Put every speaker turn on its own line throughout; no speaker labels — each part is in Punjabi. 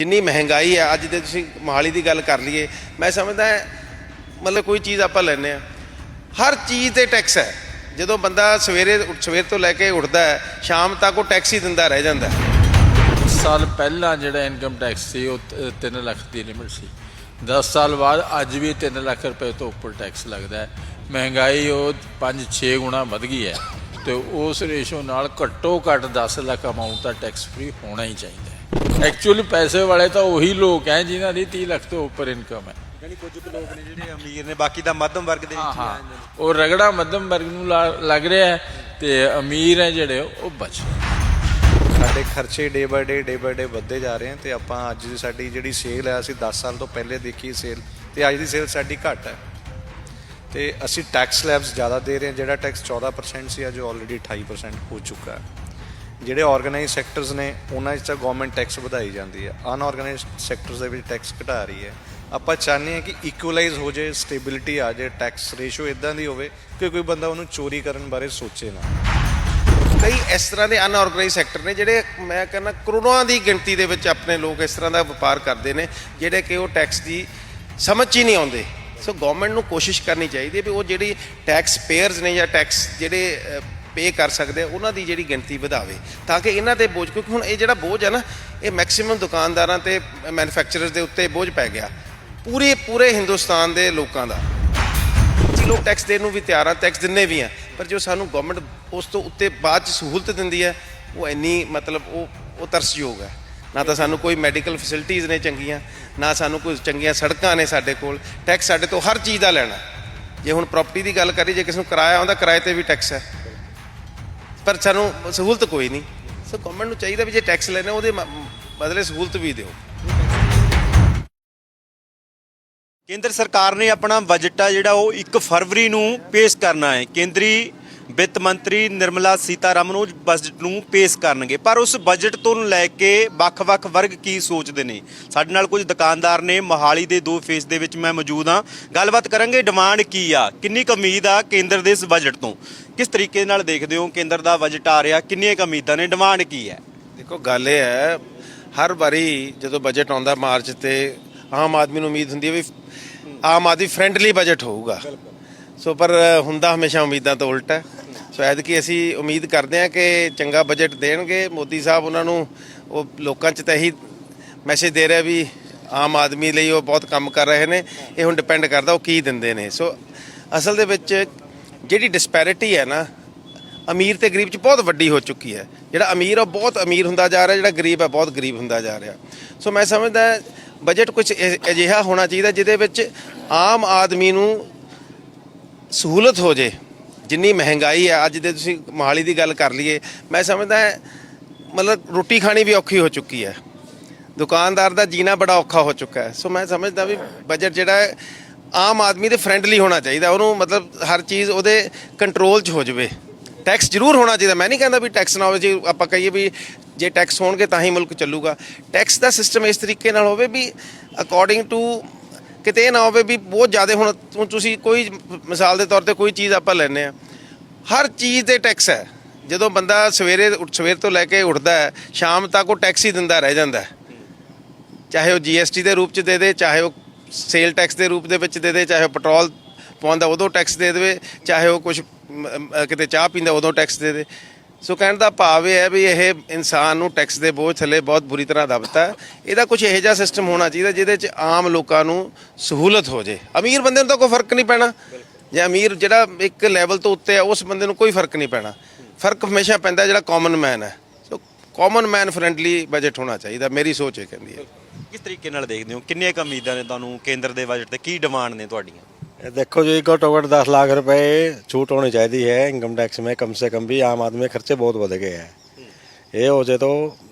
ਜਿੰਨੀ ਮਹਿੰਗਾਈ ਹੈ, ਅੱਜ ਦੇ ਤੁਸੀਂ ਮੋਹਾਲੀ ਦੀ ਗੱਲ ਕਰ ਲਈਏ, ਮੈਂ ਸਮਝਦਾ ਮਤਲਬ ਕੋਈ ਚੀਜ਼ ਆਪਾਂ ਲੈਨੇ ਆ ਹਰ ਚੀਜ਼ ਤੇ ਟੈਕਸ ਹੈ। ਜਦੋਂ ਬੰਦਾ ਸਵੇਰੇ, ਸਵੇਰ ਤੋਂ ਲੈ ਕੇ ਉੱਠਦਾ ਹੈ, ਸ਼ਾਮ ਤੱਕ ਉਹ ਟੈਕਸ ਹੀ ਦਿੰਦਾ ਰਹਿ ਜਾਂਦਾ ਹੈ।
ਸਾਲ ਪਹਿਲਾਂ ਜਿਹੜਾ ਇਨਕਮ ਟੈਕਸ ਸੀ, ਉਹ 3 ਲੱਖ ਦੀ ਲਿਮਿਟ ਸੀ। 10 ਸਾਲ ਬਾਅਦ ਅੱਜ ਵੀ 3 ਲੱਖ ਰੁਪਏ ਤੋਂ ਉੱਪਰ ਟੈਕਸ ਲੱਗਦਾ ਹੈ। ਮਹਿੰਗਾਈ ਉਹ 5-6 ਗੁਣਾ ਵੱਧ ਗਈ ਹੈ। ਤੇ ਉਸ ਰੇਸ਼ੋ ਨਾਲ ਘੱਟੋ ਘੱਟ 10 ਲੱਖ ਅਮਾਉਂਟ ਦਾ ਟੈਕਸ ਫ੍ਰੀ ਹੋਣਾ ਹੀ ਚਾਹੀਦਾ। ਐਕਚੁਅਲੀ ਪੈਸੇ ਵਾਲੇ ਤਾਂ ਉਹੀ ਲੋਕ ਹੈ ਜਿਨ੍ਹਾਂ ਦੀ 30 ਲੱਖ ਤੋਂ ਉੱਪਰ ਇਨਕਮ ਹੈ।
ਯਾਨੀ ਕੁਝ ਕੁ ਲੋਕ ਨੇ ਜਿਹੜੇ ਅਮੀਰ ਨੇ ਬਾਕੀ ਤਾਂ ਮੱਧਮ ਵਰਗ ਦੇ ਵਿੱਚ ਹੀ ਆ
ਹਾਂ।
ਜਾਂਦੇ ਨੇ।
ਉਹ ਰਗੜਾ ਮੱਧਮ ਵਰਗ ਨੂੰ ਲੱਗ ਰਿਹਾ ਹੈ ਤੇ ਅਮੀਰ ਹੈ ਜਿਹੜੇ ਉਹ ਬਚ
ਸਾਡੇ ਖਰਚੇ day by day day by day ਵੱਧਦੇ ਜਾ ਰਹੇ ਹਨ ਤੇ ਆਪਾਂ ਅੱਜ ਦੀ ਸਾਡੀ ਜਿਹੜੀ ਸੇਲ ਹੈ ਅਸੀਂ 10 ਸਾਲ ਤੋਂ ਪਹਿਲੇ ਦੇਖੀ ਸੇਲ ਤੇ ਅੱਜ ਦੀ ਸੇਲ ਸਾਡੀ ਘੱਟ ਹੈ। ਤੇ ਅਸੀਂ ਟੈਕਸ ਲੈਬਸ ਜ਼ਿਆਦਾ ਦੇ ਰਹੇ ਹਾਂ ਜਿਹੜਾ ਟੈਕਸ 14% ਸੀ ਅੱਜ ਆਲਰੇਡੀ 28% ਹੋ ਚੁੱਕਾ ਹੈ। ਜਿਹੜੇ ਆਰਗੇਨਾਈਜ਼ ਸੈਕਟਰਸ ਨੇ, ਉਹਨਾਂ 'ਚ ਤਾਂ ਗਵਰਨਮੈਂਟ ਟੈਕਸ ਵਧਾਈ ਜਾਂਦੀ ਹੈ। ਅਨਆਰਗੇਨਾਈਜ਼ਡ ਸੈਕਟਰਸ ਦੇ ਵਿੱਚ ਟੈਕਸ ਘਟਾ ਰਹੀ ਹੈ। ਆਪਾਂ ਚਾਹੁੰਦੇ ਹਾਂ ਕਿ ਇਕੁਅਲਾਈਜ਼ ਹੋ ਜਾਏ ਸਟੇਬਿਲਿਟੀ ਆ ਜਾਏ ਟੈਕਸ ਰੇਸ਼ੋ ਇਦਾਂ ਦੀ ਹੋਵੇ ਕਿ ਕੋਈ ਬੰਦਾ ਉਹਨੂੰ ਚੋਰੀ ਕਰਨ ਬਾਰੇ ਸੋਚੇ ਨਾ।
ਕਈ ਇਸ ਤਰ੍ਹਾਂ ਦੇ ਅਨਆਰਗੇਨਾਈਜ਼ ਸੈਕਟਰ ਨੇ ਜਿਹੜੇ ਮੈਂ ਕਹਿੰਦਾ ਕਰੋੜਾਂ ਦੀ ਗਿਣਤੀ ਦੇ ਵਿੱਚ ਆਪਣੇ ਲੋਕ ਇਸ ਤਰ੍ਹਾਂ ਦਾ ਵਪਾਰ ਕਰਦੇ ਨੇ, ਜਿਹੜੇ ਕਿ ਉਹ ਟੈਕਸ ਦੀ ਸਮਝ ਹੀ ਨਹੀਂ ਆਉਂਦੇ। ਸੋ ਗਵਰਨਮੈਂਟ ਨੂੰ ਕੋਸ਼ਿਸ਼ ਕਰਨੀ ਚਾਹੀਦੀ ਹੈ ਵੀ ਉਹ ਜਿਹੜੀ ਟੈਕਸ ਪੇਅਰਸ ਨੇ ਜਾਂ ਟੈਕਸ ਜਿਹੜੇ ਪੇ ਕਰ ਸਕਦੇ ਉਹਨਾਂ ਦੀ ਜਿਹੜੀ ਗਿਣਤੀ ਵਧਾਵੇ ਤਾਂ ਕਿ ਇਹਨਾਂ ਤੇ ਬੋਝ, ਕਿਉਂਕਿ ਹੁਣ ਇਹ ਜਿਹੜਾ ਬੋਝ ਹੈ ਨਾ, ਇਹ ਮੈਕਸਿਮਮ ਦੁਕਾਨਦਾਰਾਂ ਤੇ ਮੈਨੂਫੈਕਚਰਰਸ ਦੇ ਉੱਤੇ ਬੋਝ ਪੈ ਗਿਆ। ਪੂਰੇ ਪੂਰੇ ਹਿੰਦੁਸਤਾਨ ਦੇ ਲੋਕਾਂ ਦਾ। ਜੀ ਲੋਕ ਟੈਕਸ ਦੇਣ ਨੂੰ ਵੀ ਤਿਆਰ ਆ ਟੈਕਸ ਦਿੰਨੇ ਵੀ ਆ, ਪਰ ਜੋ ਸਾਨੂੰ ਗਵਰਨਮੈਂਟ ਉਸ ਤੋਂ ਉੱਤੇ ਬਾਅਦ ਚ ਸਹੂਲਤ ਦਿੰਦੀ ਹੈ ਉਹ ਇੰਨੀ ਮਤਲਬ ਉਹ ਉਹ ਤਰਸਯੋਗ ਹੈ ਨਾ ਤਾਂ ਸਾਨੂੰ ਕੋਈ ਮੈਡੀਕਲ ਫੈਸਿਲਿਟੀਆਂ ਨੇ ਚੰਗੀਆਂ, ਨਾ ਸਾਨੂੰ ਕੋਈ ਚੰਗੀਆਂ ਸੜਕਾਂ ਨੇ ਸਾਡੇ ਕੋਲ। ਟੈਕਸ ਸਾਡੇ ਤੋਂ ਹਰ ਚੀਜ਼ ਦਾ ਲੈਣਾ। ਜੇ ਹੁਣ ਪ੍ਰਾਪਰਟੀ ਦੀ ਗੱਲ ਕਰੀ ਜੇ ਕਿਸੇ ਨੂੰ ਕਿਰਾਇਆ ਆਉਂਦਾ, ਕਿਰਾਏ ਤੇ ਵੀ ਟੈਕਸ ਹੈ ਪਰ ਸਾਨੂੰ ਸਹੂਲਤ ਕੋਈ ਨਹੀਂ। ਸੋ ਗਵਰਨਮੈਂਟ ਨੂੰ ਚਾਹੀਦਾ ਵੀ ਜੇ ਟੈਕਸ ਲੈਣਾ, ਉਹਦੇ ਬਦਲੇ ਸਹੂਲਤ ਵੀ ਦਿਓ।
ਕੇਂਦਰ ਸਰਕਾਰ ਨੇ ਆਪਣਾ ਬਜਟ ਆ ਜਿਹੜਾ ਉਹ 1 ਫਰਵਰੀ ਨੂੰ ਪੇਸ਼ ਕਰਨਾ ਹੈ। ਕੇਂਦਰੀ ਵਿੱਤ ਮੰਤਰੀ ਨਿਰਮਲਾ ਸੀਤਾਰਮਨ ਉਹ ਬਜਟ ਨੂੰ ਪੇਸ਼ ਕਰਨਗੇ। ਪਰ ਉਸ ਬਜਟ ਤੋਂ ਲੈ ਕੇ ਵੱਖ-ਵੱਖ ਵਰਗ ਕੀ ਸੋਚਦੇ ਨੇ? ਸਾਡੇ ਨਾਲ ਕੁਝ ਦੁਕਾਨਦਾਰ ਨੇ। ਮੋਹਾਲੀ ਦੇ ਦੋ ਫੇਸ ਦੇ ਵਿੱਚ ਮੈਂ ਮੌਜੂਦ ਹਾਂ। ਗੱਲਬਾਤ ਕਰਾਂਗੇ ਡਿਮਾਂਡ ਕੀ ਆ? ਕਿੰਨੀ ਕੁ ਉਮੀਦ ਆ ਕੇਂਦਰ ਦੇ ਇਸ ਬਜਟ ਤੋਂ? ਕਿਸ ਤਰੀਕੇ ਨਾਲ ਦੇਖਦੇ ਹੋ ਕੇਂਦਰ ਦਾ ਬਜਟ ਆ ਰਿਹਾ? ਕਿੰਨੀਆਂ ਕੁ ਉਮੀਦਾਂ ਨੇ? ਡਿਮਾਂਡ ਕੀ ਹੈ?
ਦੇਖੋ, ਗੱਲ ਇਹ ਹੈ, ਹਰ ਵਾਰੀ ਜਦੋਂ ਬਜਟ ਆਉਂਦਾ ਮਾਰਚ ਤੇ, ਆਮ ਆਦਮੀ ਨੂੰ ਉਮੀਦ ਹੁੰਦੀ ਹੈ ਵੀ ਆਮ ਆਦਮੀ ਫ੍ਰੈਂਡਲੀ ਬਜਟ ਹੋਊਗਾ। ਸੋ, ਪਰ ਹੁੰਦਾ ਹਮੇਸ਼ਾ ਉਮੀਦਾਂ ਤੋਂ ਉਲਟ। ਹੈ ਸੋ ਐਦ ਕਿ ਅਸੀਂ ਉਮੀਦ ਕਰਦੇ ਹਾਂ ਕਿ ਚੰਗਾ ਬਜਟ ਦੇਣਗੇ। ਮੋਦੀ ਸਾਹਿਬ ਉਹਨਾਂ ਨੂੰ, ਉਹ ਲੋਕਾਂ 'ਚ ਤਾਂ ਇਹੀ ਮੈਸੇਜ ਦੇ ਰਿਹਾ ਵੀ ਆਮ ਆਦਮੀ ਲਈ ਉਹ ਬਹੁਤ ਕੰਮ ਕਰ ਰਹੇ ਨੇ। ਇਹ ਹੁਣ ਡਿਪੈਂਡ ਕਰਦਾ ਉਹ ਕੀ ਦਿੰਦੇ ਨੇ। ਸੋ, ਅਸਲ ਦੇ ਵਿੱਚ ਜਿਹੜੀ ਡਿਸਪੈਰਿਟੀ ਹੈ ਨਾ, ਅਮੀਰ ਤੇ ਗਰੀਬ 'ਚ ਬਹੁਤ ਵੱਡੀ ਹੋ ਚੁੱਕੀ ਹੈ। ਜਿਹੜਾ ਅਮੀਰ ਆ ਉਹ ਬਹੁਤ ਅਮੀਰ ਹੁੰਦਾ ਜਾ ਰਿਹਾ, ਜਿਹੜਾ ਗਰੀਬ ਹੈ ਬਹੁਤ ਗਰੀਬ ਹੁੰਦਾ ਜਾ ਰਿਹਾ। ਸੋ ਮੈਂ ਸਮਝਦਾ ਬਜਟ ਕੁਝ ਇਹ- ਅਜਿਹਾ ਹੋਣਾ ਚਾਹੀਦਾ ਜਿਹਦੇ ਵਿੱਚ ਆਮ ਆਦਮੀ ਨੂੰ ਸਹੂਲਤ ਹੋ ਜੇ, ਜਿੰਨੀ ਮਹਿੰਗਾਈ ਹੈ ਅੱਜ ਦੇ ਤੁਸੀਂ ਮੋਹਾਲੀ ਦੀ ਗੱਲ ਕਰ ਲਈਏ, ਮੈਂ ਸਮਝਦਾ ਮਤਲਬ ਰੋਟੀ ਖਾਣੀ ਵੀ ਔਖੀ ਹੋ ਚੁੱਕੀ ਹੈ। ਦੁਕਾਨਦਾਰ ਦਾ ਜੀਣਾ ਬੜਾ ਔਖਾ ਹੋ ਚੁੱਕਾ ਹੈ। ਸੋ ਮੈਂ ਸਮਝਦਾ ਵੀ ਬਜਟ ਜਿਹੜਾ ਆਮ ਆਦਮੀ ਦੇ ਫ੍ਰੈਂਡਲੀ ਹੋਣਾ ਚਾਹੀਦਾ, ਉਹਨੂੰ ਮਤਲਬ ਹਰ ਚੀਜ਼ ਉਹਦੇ ਕੰਟਰੋਲ 'ਚ ਹੋ ਜਾਵੇ। ਟੈਕਸ ਜ਼ਰੂਰ ਹੋਣਾ ਚਾਹੀਦਾ, ਮੈਂ ਨਹੀਂ ਕਹਿੰਦਾ ਵੀ ਟੈਕਸ ਨਾ ਹੋਵੇ ਜੇ ਆਪਾਂ ਕਹੀਏ ਵੀ ਜੇ ਟੈਕਸ ਹੋਣਗੇ ਤਾਂ ਹੀ ਮੁਲਕ ਚੱਲੂਗਾ। ਟੈਕਸ ਦਾ ਸਿਸਟਮ ਇਸ ਤਰੀਕੇ ਨਾਲ ਹੋਵੇ ਵੀ ਅਕੋਰਡਿੰਗ ਟੂ ਕਿਤੇ ਇਹ ਨਾ ਹੋਵੇ ਵੀ ਬਹੁਤ ਜ਼ਿਆਦਾ ਹੁਣ ਹੁਣ ਤੁਸੀਂ ਕੋਈ ਮਿਸਾਲ ਦੇ ਤੌਰ ਤੇ ਕੋਈ ਚੀਜ਼ ਆਪਾਂ ਲੈਨੇ ਆ ਹਰ ਚੀਜ਼ ਤੇ ਟੈਕਸ ਹੈ। ਜਦੋਂ ਬੰਦਾ ਸਵੇਰੇ ਸਵੇਰ ਤੋਂ ਲੈ ਕੇ ਉੱਠਦਾ ਹੈ, ਸ਼ਾਮ ਤੱਕ ਉਹ ਟੈਕਸ ਹੀ ਦਿੰਦਾ ਰਹਿ ਜਾਂਦਾ ਹੈ। ਚਾਹੇ ਉਹ ਜੀਐਸਟੀ ਦੇ ਰੂਪ ਚ ਦੇ ਦੇ, ਚਾਹੇ ਉਹ ਸੇਲ ਟੈਕਸ ਦੇ ਰੂਪ ਦੇ ਵਿੱਚ ਦੇ ਦੇ, ਚਾਹੇ ਉਹ ਪੈਟਰੋਲ ਪਾਉਂਦਾ ਉਦੋਂ ਟੈਕਸ ਦੇ ਦੇਵੇ, ਚਾਹੇ ਉਹ ਕੁਝ ਕਿਤੇ ਚਾਹ ਪੀਂਦਾ ਉਦੋਂ ਟੈਕਸ ਦੇ ਦੇ। ਸੋ ਕਹਿਣ ਦਾ ਭਾਵ ਇਹ ਹੈ ਵੀ ਇਹ ਇਨਸਾਨ ਨੂੰ ਟੈਕਸ ਦੇ ਬੋਝ ਥੱਲੇ ਬਹੁਤ ਬੁਰੀ ਤਰ੍ਹਾਂ ਦਬਤਾ। ਇਹਦਾ ਕੁਝ ਇਹੋ ਜਿਹਾ ਸਿਸਟਮ ਹੋਣਾ ਚਾਹੀਦਾ ਜਿਹਦੇ ਚ ਆਮ ਲੋਕਾਂ ਨੂੰ ਸਹੂਲਤ ਹੋ ਜੇ। ਅਮੀਰ ਬੰਦੇ ਨੂੰ ਤਾਂ ਕੋਈ ਫ਼ਰਕ ਨਹੀਂ ਪੈਣਾ। ਜਾਂ ਅਮੀਰ ਜਿਹੜਾ ਇੱਕ ਲੈਵਲ ਤੋਂ ਉੱਤੇ ਹੈ, ਉਸ ਬੰਦੇ ਨੂੰ ਕੋਈ ਫ਼ਰਕ ਨਹੀਂ ਪੈਣਾ। ਫ਼ਰਕ ਹਮੇਸ਼ਾ ਪੈਂਦਾ ਜਿਹੜਾ ਕਾਮਨ ਮੈਨ ਹੈ। So common man friendly budget ਹੋਣਾ ਚਾਹੀਦਾ, ਮੇਰੀ ਸੋਚ ਇਹ ਕਹਿੰਦੀ ਹੈ।
ਕਿਸ ਤਰੀਕੇ ਨਾਲ ਦੇਖਦੇ ਹੋ ਕਿੰਨੀਆਂ ਕੁ ਉਮੀਦਾਂ ਨੇ ਤੁਹਾਨੂੰ ਕੇਂਦਰ ਦੇ ਬਜਟ ਤੇ ਕੀ ਡਿਮਾਂਡ ਨੇ ਤੁਹਾਡੀਆਂ
ये देखो जी घट्टो घट दस लाख रुपए छूट होनी चाहिए है इनकम टैक्स में कम से कम भी आम आदमी के खर्चे बहुत बढ़ गए हैं ये हो जाए तो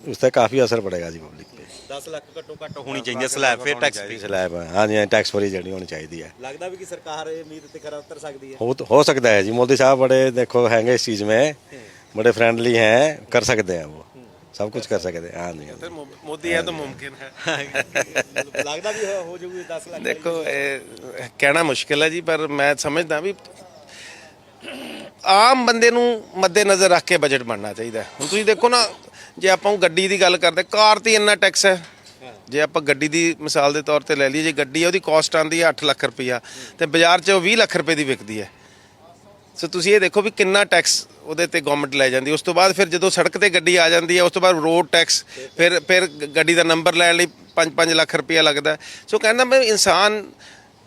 उससे काफ़ी असर पड़ेगा जी पब्लिक पे
10 ਲੱਖ ਘੱਟੋ ਘੱਟ ਹੋਣੀ ਚਾਹੀਦੀ ਹੈ ਸਲੈਬ ਫਿਰ ਟੈਕਸ ਫ੍ਰੀ
स्लैब हाँ जी टैक्स फ्री जर्नी होनी चाहिए है
ਲੱਗਦਾ ਵੀ ਕਿ ਸਰਕਾਰ ਇਹ ਉਮੀਦ ਤੇ ਖਰਾ ਉਤਰ ਸਕਦੀ ਹੈ
हो तो हो सकता है जी मोदी साहब बड़े देखो हैंगे इस चीज़ में बड़े फ्रेंडली हैं कर सकते हैं वो ਸਭ ਕੁਝ ਕਰ ਸਕਦੇ ਹਾਂ ਹਾਂਜੀ
ਮੋਦੀ ਹੈ ਤਾਂ ਮੁਮਕਿਨ ਹੈ।
ਲੱਗਦਾ ਵੀ ਹੋ- ਹੋ 10 ਲੱਖ।
ਦੇਖੋ ਇਹ ਕਹਿਣਾ ਮੁਸ਼ਕਿਲ ਹੈ ਜੀ ਪਰ ਮੈਂ ਸਮਝਦਾ ਵੀ ਆਮ ਬੰਦੇ ਨੂੰ ਮੱਦੇ ਨਜ਼ਰ ਰੱਖ ਕੇ ਬਜਟ ਬਣਨਾ ਚਾਹੀਦਾ ਹੁਣ ਤੁਸੀਂ ਦੇਖੋ ਨਾ ਜੇ ਆਪਾਂ ਉਹ ਗੱਡੀ ਦੀ ਗੱਲ ਕਰਦੇ ਕਾਰ ਤੇ ਇੰਨਾ ਟੈਕਸ ਹੈ। ਜੇ ਆਪਾਂ ਗੱਡੀ ਦੀ ਮਿਸਾਲ ਦੇ ਤੌਰ ਤੇ ਲੈ ਲਈਏ ਜੇ ਗੱਡੀ ਹੈ ਉਹਦੀ ਕਾਸਟ ਆਂਦੀ ਹੈ 8 ਲੱਖ ਰੁਪਈਆ ਤੇ ਬਾਜ਼ਾਰ 'ਚ ਉਹ 20 ਲੱਖ ਰੁਪਏ ਦੀ ਵਿਕਦੀ ਹੈ। ਸੋ ਤੁਸੀਂ ਇਹ ਦੇਖੋ ਵੀ ਕਿੰਨਾ ਟੈਕਸ ਉਹਦੇ ਤੇ ਗਵਰਨਮੈਂਟ ਲੈ ਜਾਂਦੀ ਉਸ ਤੋਂ ਬਾਅਦ ਫਿਰ ਜਦੋਂ ਸੜਕ ਤੇ ਗੱਡੀ ਆ ਜਾਂਦੀ ਹੈ, ਉਸ ਤੋਂ ਬਾਅਦ ਰੋਡ ਟੈਕਸ ਫਿਰ ਫਿਰ ਗੱਡੀ ਦਾ ਨੰਬਰ ਲੈਣ ਲਈ 5-5 ਲੱਖ ਰੁਪਇਆ ਲੱਗਦਾ ਸੋ ਕਹਿੰਦਾ ਮੈਂ ਇਨਸਾਨ,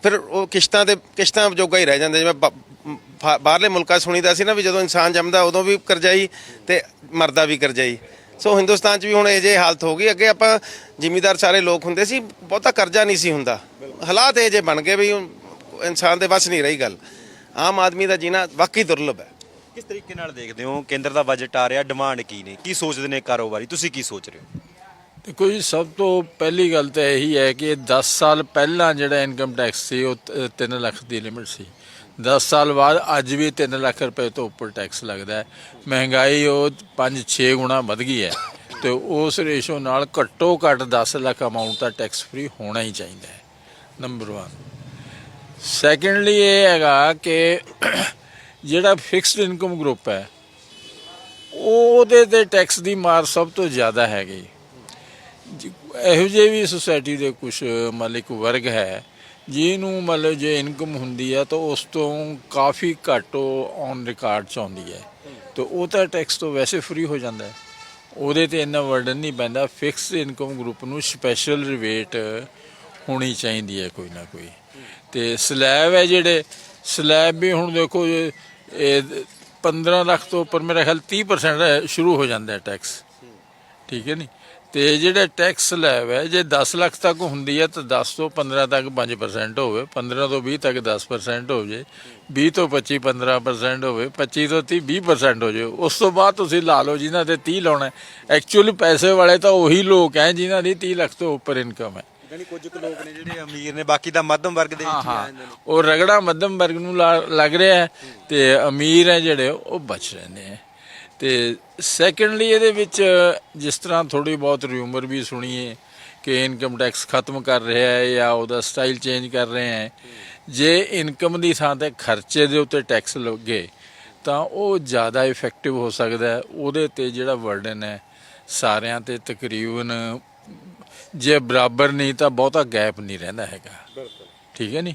ਫਿਰ ਉਹ ਕਿਸ਼ਤਾਂ ਤੇ, ਕਿਸ਼ਤਾਂ ਜੋਗਾ ਹੀ ਰਹਿ ਜਾਂਦਾ। ਜਿਵੇਂ ਬਾਹਰਲੇ ਮੁਲਕਾਂ 'ਚ ਸੁਣੀਦਾ ਸੀ ਨਾ ਵੀ ਜਦੋਂ ਇਨਸਾਨ ਜੰਮਦਾ ਉਦੋਂ ਵੀ ਕਰਜਾਈ ਤੇ ਮਰਦਾ ਵੀ ਕਰਜਾਈ। ਸੋ ਹਿੰਦੁਸਤਾਨ 'ਚ ਵੀ ਹੁਣ ਇਹ ਜੇ ਹਾਲਤ ਹੋ ਗਈ। ਅੱਗੇ ਆਪਾਂ ਜ਼ਿਮੀਦਾਰ ਸਾਰੇ ਲੋਕ ਹੁੰਦੇ ਸੀ, ਬਹੁਤਾ ਕਰਜ਼ਾ ਨਹੀਂ ਸੀ ਹੁੰਦਾ। ਹਾਲਾਤ ਇਹ ਜੇ ਬਣ ਗਏ ਵੀ ਇਨਸਾਨ ਦੇ ਵੱਸ ਨਹੀਂ ਰਹੀ ਗੱਲ। ਆਮ ਆਦਮੀ ਦਾ ਜੀਣਾ ਵਾਕਈ ਦੁਰਲਭ ਹੈ।
ਕਿਸ ਤਰੀਕੇ ਨਾਲ ਦੇਖਦੇ ਹੋ? ਕੇਂਦਰ ਦਾ ਬਜਟ ਆ ਰਿਹਾ ਡਿਮਾਂਡ ਕੀ ਨੇ? ਕੀ ਸੋਚਦੇ ਨੇ ਕਾਰੋਬਾਰੀ? ਤੁਸੀਂ ਕੀ ਸੋਚ ਰਹੇ ਹੋ?
ਦੇਖੋ ਜੀ ਸਭ ਤੋਂ ਪਹਿਲੀ ਗੱਲ ਤਾਂ ਇਹੀ ਹੈ ਕਿ 10 ਸਾਲ ਪਹਿਲਾਂ ਜਿਹੜਾ ਇਨਕਮ ਟੈਕਸ ਸੀ ਉਹ 3 ਲੱਖ ਦੀ ਲਿਮਿਟ ਸੀ। 10 ਸਾਲ ਬਾਅਦ ਅੱਜ ਵੀ 3 ਲੱਖ ਰੁਪਏ ਤੋਂ ਉੱਪਰ ਟੈਕਸ ਲੱਗਦਾ ਹੈ। ਮਹਿੰਗਾਈ ਉਹ 5-6 ਗੁਣਾ ਵੱਧ ਗਈ ਹੈ ਤੇ ਉਸ ਰੇਸ਼ੋ ਨਾਲ ਘੱਟੋ ਘੱਟ 10 ਲੱਖ ਅਮਾਉਂਟ ਦਾ ਟੈਕਸ ਫ੍ਰੀ ਹੋਣਾ ਹੀ ਚਾਹੀਦਾ ਹੈ। ਨੰਬਰ 1 ਸੈਕੰਡਲੀ ਇਹ ਹੈਗਾ ਕਿ ਜਿਹੜਾ ਫਿਕਸਡ ਇਨਕਮ ਗਰੁੱਪ ਹੈ, ਉਹਦੇ ਤੇ ਟੈਕਸ ਦੀ ਮਾਰ ਸਭ ਤੋਂ ਜ਼ਿਆਦਾ ਹੈਗੀ। ਇਹੋ ਜਿਹੇ ਵੀ ਸੁਸਾਇਟੀ ਦੇ ਕੁਝ ਮਾਲਿਕ ਵਰਗ ਹੈ, ਜਿਹਨੂੰ ਮਤਲਬ ਜੇ ਇਨਕਮ ਹੁੰਦੀ ਹੈ ਤਾਂ ਉਸ ਤੋਂ ਕਾਫੀ ਘੱਟ ਉਹ ਔਨ ਰਿਕਾਰਡ ਚ ਆਉਂਦੀ ਹੈ। ਤਾਂ ਉਹ ਤਾਂ ਟੈਕਸ ਤੋਂ ਵੈਸੇ ਫ੍ਰੀ ਹੋ ਜਾਂਦਾ ਹੈ। ਉਹਦੇ ਤੇ ਇੰਨਾ ਵਰਡਨ ਨਹੀਂ ਪੈਂਦਾ ਫਿਕਸਡ ਇਨਕਮ ਗਰੁੱਪ ਨੂੰ ਸਪੈਸ਼ਲ ਰਿਵੇਟ ਹੋਣੀ ਚਾਹੀਦੀ ਹੈ ਕੋਈ ਨਾ ਕੋਈ। ਤੇ ਸਲੈਬ ਹੈ ਜਿਹੜੇ, ਸਲੈਬ ਵੀ ਹੁਣ ਦੇਖੋ ਇਹ ਇਹ 15 ਲੱਖ ਤੋਂ ਉੱਪਰ ਮੇਰਾ ਖਿਆਲ 30% ਸ਼ੁਰੂ ਹੋ ਜਾਂਦਾ ਹੈ ਟੈਕਸ ਠੀਕ ਹੈ ਨਹੀਂ ਤੇ ਜਿਹੜਾ ਟੈਕਸ ਸਲੈਬ ਹੈ, ਜੇ 10 ਲੱਖ ਤੱਕ ਹੁੰਦੀ ਹੈ, ਤਾਂ 10 ਤੋਂ 15 ਤੱਕ 5% ਹੋਵੇ। 15 ਤੋਂ 20 ਤੱਕ 10% ਹੋ ਜੇ। 20 ਤੋਂ 25 15% ਹੋਵੇ। 25 ਤੋਂ 30 20% ਹੋ ਜੇ। ਉਸ ਤੋਂ ਬਾਅਦ ਤੁਸੀਂ ਲਾ ਲਓ ਜਿਨ੍ਹਾਂ ਤੇ 30 ਲਾਉਣਾ ਐਕਚੁਅਲੀ ਪੈਸੇ ਵਾਲੇ ਤਾਂ ਉਹੀ ਲੋਕ ਹੈ ਜਿਨ੍ਹਾਂ ਦੀ 30 ਲੱਖ ਤੋਂ ਉੱਪਰ ਇਨਕਮ ਹੈ।
ਯਾਨੀ ਕੁਝ ਕੁ ਲੋਕ ਨੇ ਜਿਹੜੇ ਅਮੀਰ ਨੇ ਬਾਕੀ ਤਾਂ ਮੱਧਮ ਵਰਗ ਦੇ
ਹਾਂ
ਵਿੱਚ ਹੀ ਆ
ਹਾਂ
ਜਾਂਦੇ ਨੇ।
ਉਹ ਰਗੜਾ ਮੱਧਮ ਵਰਗ ਨੂੰ ਲਾ- ਲੱਗ ਰਿਹਾ ਹੈ ਤੇ ਅਮੀਰ ਹੈ ਜਿਹੜੇ ਉਹ ਬਚ ਰਹੇ ਨੇ ਤੇ ਸੈਕੰਡਲੀ ਇਹਦੇ ਵਿੱਚ ਜਿਸ ਤਰ੍ਹਾਂ ਥੋੜੀ ਬਹੁਤ ਰਿਊਮਰ ਵੀ ਸੁਣੀਏ ਕਿ ਇਨਕਮ ਟੈਕਸ ਖਤਮ ਕਰ ਰਿਹਾ ਹੈ ਜਾਂ ਉਹਦਾ ਸਟਾਈਲ ਚੇਂਜ ਕਰ ਰਹੇ ਹੈ ਜੇ ਇਨਕਮ ਦੀ ਥਾਂ ਤੇ ਖਰਚੇ ਦੇ ਉੱਤੇ ਟੈਕਸ ਲੱਗੇ ਤਾਂ ਉਹ ਜ਼ਿਆਦਾ ਇਫੈਕਟਿਵ ਹੋ ਸਕਦਾ ਹੈ। ਉਹਦੇ ਤੇ ਜਿਹੜਾ ਬਰਡਨ ਹੈ ਸਾਰਿਆਂ ਤੇ ਤਕਰੀਬਨ ਜੇ ਬਰਾਬਰ ਨਹੀਂ ਤਾਂ ਬਹੁਤਾ ਗੈਪ ਨਹੀਂ ਰਹਿੰਦਾ ਹੈਗਾ ਠੀਕ ਹੈ ਨਹੀਂ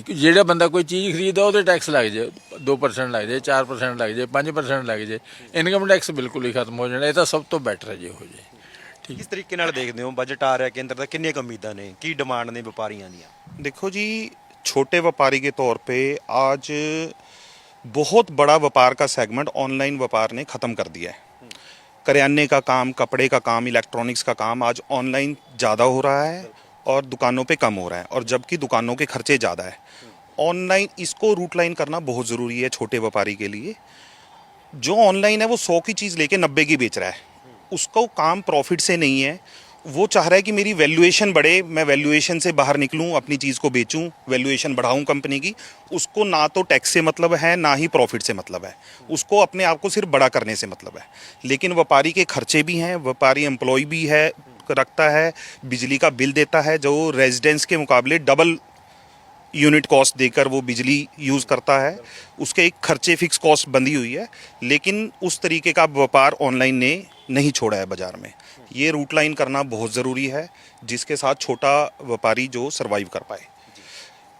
ਕਿ ਜਿਹੜਾ ਬੰਦਾ ਕੋਈ ਚੀਜ਼ ਖਰੀਦਦਾ ਉਹਦੇ ਟੈਕਸ ਲੱਗ ਜਾਏ 2% ਲੱਗ ਜਾਏ 4% ਲੱਗ ਜਾਏ 5% ਲੱਗ ਜਾਏ ਇਨਕਮ ਟੈਕਸ ਬਿਲਕੁਲ ਹੀ ਖਤਮ ਹੋ ਜਾਣਾ ਇਹ ਤਾਂ ਸਭ ਤੋਂ ਬੈਟਰ ਹੈ ਜੇ ਹੋ ਜਾਏ
ਕਿਸ ਤਰੀਕੇ ਨਾਲ ਦੇਖਦੇ ਹੋ ਬਜਟ ਆ ਰਿਹਾ ਕੇਂਦਰ ਦਾ ਕਿੰਨੀਆਂ ਕੁ ਉਮੀਦਾਂ ਨੇ ਕੀ ਡਿਮਾਂਡ ਨੇ ਵਪਾਰੀਆਂ ਦੀਆਂ
देखो जी छोटे व्यापारी के तौर पे आज बहुत बड़ा व्यापार का सेगमेंट ऑनलाइन व्यापार ने ख़त्म कर दिया है करियाने का काम, कपड़े का काम इलेक्ट्रॉनिक्स का काम आज ऑनलाइन ज़्यादा हो रहा है और दुकानों पे कम हो रहा है और जबकि दुकानों के खर्चे ज़्यादा है। ऑनलाइन इसको रूट लाइन करना बहुत ज़रूरी है छोटे व्यापारी के लिए। जो ऑनलाइन है वो सौ की चीज़ लेके नब्बे की बेच रहा है। उसको काम प्रॉफिट से नहीं है। वो चाह रहा है कि मेरी वैल्यूएशन बढ़े, मैं वैल्यूएशन से बाहर निकलूं, अपनी चीज़ को बेचूं वैल्यूएशन बढ़ाऊं कंपनी की, उसको ना तो टैक्स से मतलब है, ना ही प्रॉफिट से मतलब है। उसको अपने आप को सिर्फ़ बड़ा करने से मतलब है। लेकिन व्यापारी के खर्चे भी हैं, व्यापारी एम्प्लॉय भी है, रखता है, बिजली का बिल देता है, जो रेजिडेंस के मुकाबले डबल यूनिट कॉस्ट देकर वो बिजली यूज़ करता है। उसके एक खर्चे फिक्स कॉस्ट बंधी हुई है, लेकिन उस तरीके का व्यापार ऑनलाइन ने नहीं छोड़ा है बाज़ार में। ये रूट लाइन करना बहुत ज़रूरी है, जिसके साथ छोटा व्यापारी जो सरवाइव कर पाए।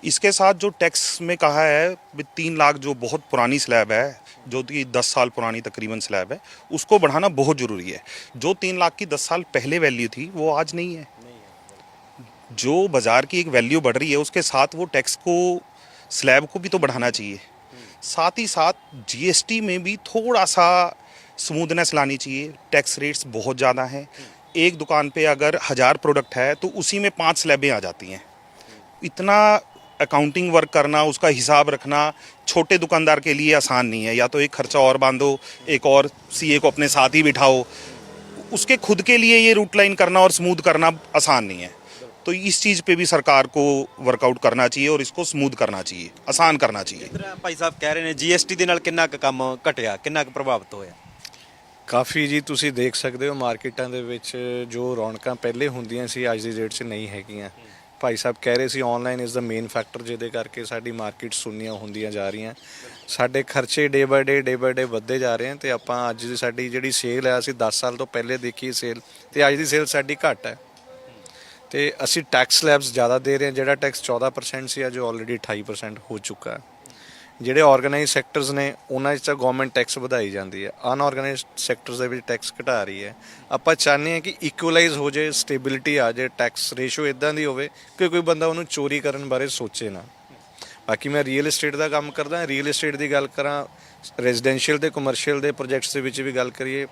इसके साथ जो टैक्स में कहा है तीन लाख जो बहुत पुरानी स्लैब है, जो कि दस साल पुरानी तकरीबन स्लैब है, उसको बढ़ाना बहुत ज़रूरी है। जो तीन लाख की दस साल पहले वैल्यू थी, वो आज नहीं है। जो बाज़ार की एक वैल्यू बढ़ रही है, उसके साथ वो टैक्स को स्लैब को भी तो बढ़ाना चाहिए। साथ ही साथ जीएसटी में भी थोड़ा सा स्मूदनेस लानी चाहिए। टैक्स रेट्स बहुत ज़्यादा हैं। एक दुकान पे अगर हज़ार प्रोडक्ट है तो उसी में पाँच स्लैबें आ जाती हैं। इतना अकाउंटिंग वर्क करना, उसका हिसाब रखना छोटे दुकानदार के लिए आसान नहीं है। या तो एक खर्चा और बांधो, एक और सीए को अपने साथ ही बिठाओ। उसके खुद के लिए ये रूट लाइन करना और स्मूथ करना आसान नहीं है। तो इस चीज़ पे भी सरकार को वर्कआउट करना चाहिए और इसको स्मूथ करना चाहिए आसान करना चाहिए
ਜਿਸ ਤਰ੍ਹਾਂ ਭਾਈ ਸਾਹਿਬ ਕਹਿ ਰਹੇ ਨੇ ਜੀਐਸਟੀ ਦੇ ਨਾਲ ਕਿੰਨਾ ਕੁ ਕੰਮ ਘਟਿਆ ਕਿੰਨਾ ਕੁ ਪ੍ਰਭਾਵਿਤ ਹੋਇਆ
ਕਾਫੀ ਜੀ ਤੁਸੀਂ ਦੇਖ ਸਕਦੇ ਹੋ ਮਾਰਕੀਟਾਂ ਦੇ ਵਿੱਚ ਜੋ ਰੌਣਕਾਂ ਪਹਿਲੇ ਹੁੰਦੀਆਂ ਸੀ ਅੱਜ ਦੀ ਡੇਟ 'ਚ ਨਹੀਂ ਹੈਗੀਆਂ ਭਾਈ ਸਾਹਿਬ ਕਹਿ ਰਹੇ ਸੀ online is the main factor ਜਿਹਦੇ ਕਰਕੇ ਸਾਡੀ ਮਾਰਕੀਟ ਸੁੰਨੀਆਂ ਹੁੰਦੀਆਂ ਜਾ ਰਹੀਆਂ ਸਾਡੇ ਖਰਚੇ day by day day by day ਵੱਧਦੇ ਜਾ ਰਹੇ ਹਨ ਤੇ ਆਪਾਂ ਅੱਜ ਦੀ ਸਾਡੀ ਜਿਹੜੀ ਸੇਲ ਹੈ ਅਸੀਂ 10 ਸਾਲ ਤੋਂ ਪਹਿਲੇ ਦੇਖੀ ਸੇਲ ਤੇ ਅੱਜ ਦੀ ਸੇਲ ਸਾਡੀ ਘੱਟ ਹੈ ਤੇ ਅਸੀਂ ਟੈਕਸ ਸਲੈਬਸ ਜ਼ਿਆਦਾ ਦੇ ਰਹੇ ਹਾਂ, ਜਿਹੜਾ ਟੈਕਸ 14% ਸੀ, ਅੱਜ ਆਲਰੇਡੀ 28% ਹੋ ਚੁੱਕਾ ਹੈ। ਜਿਹੜੇ ਆਰਗੇਨਾਈਜ਼ ਸੈਕਟਰਸ ਨੇ, ਉਹਨਾਂ 'ਚ ਤਾਂ ਗਵਰਨਮੈਂਟ ਟੈਕਸ ਵਧਾਈ ਜਾਂਦੀ ਹੈ। ਅਨਆਰਗੇਨਾਈਜ਼ਡ ਸੈਕਟਰਸ ਦੇ ਵਿੱਚ ਟੈਕਸ ਘਟਾ ਰਹੀ ਹੈ। ਆਪਾਂ ਚਾਹੁੰਦੇ ਹਾਂ ਕਿ ਇਕੁਅਲਾਈਜ਼ ਹੋ ਜਾਏ ਸਟੇਬਿਲਿਟੀ ਆ ਜਾਏ ਟੈਕਸ ਰੇਸ਼ੋ ਇਦਾਂ ਦੀ ਹੋਵੇ ਕਿ ਕੋਈ ਬੰਦਾ ਉਹਨੂੰ ਚੋਰੀ ਕਰਨ ਬਾਰੇ ਸੋਚੇ ਨਾ। ਬਾਕੀ ਮੈਂ ਰੀਅਲ ਏਸਟੇਟ ਦਾ ਕੰਮ ਕਰਦਾ ਰੀਅਲ ਏਸਟੇਟ ਦੀ ਗੱਲ ਕਰਾਂ ਰੈਜ਼ੀਡੈਂਸ਼ੀਅਲ ਤੇ ਕਮਰਸ਼ੀਅਲ ਦੇ ਪ੍ਰੋਜੈਕਟਸ ਦੇ ਵਿੱਚ ਵੀ ਗੱਲ ਕਰੀਏ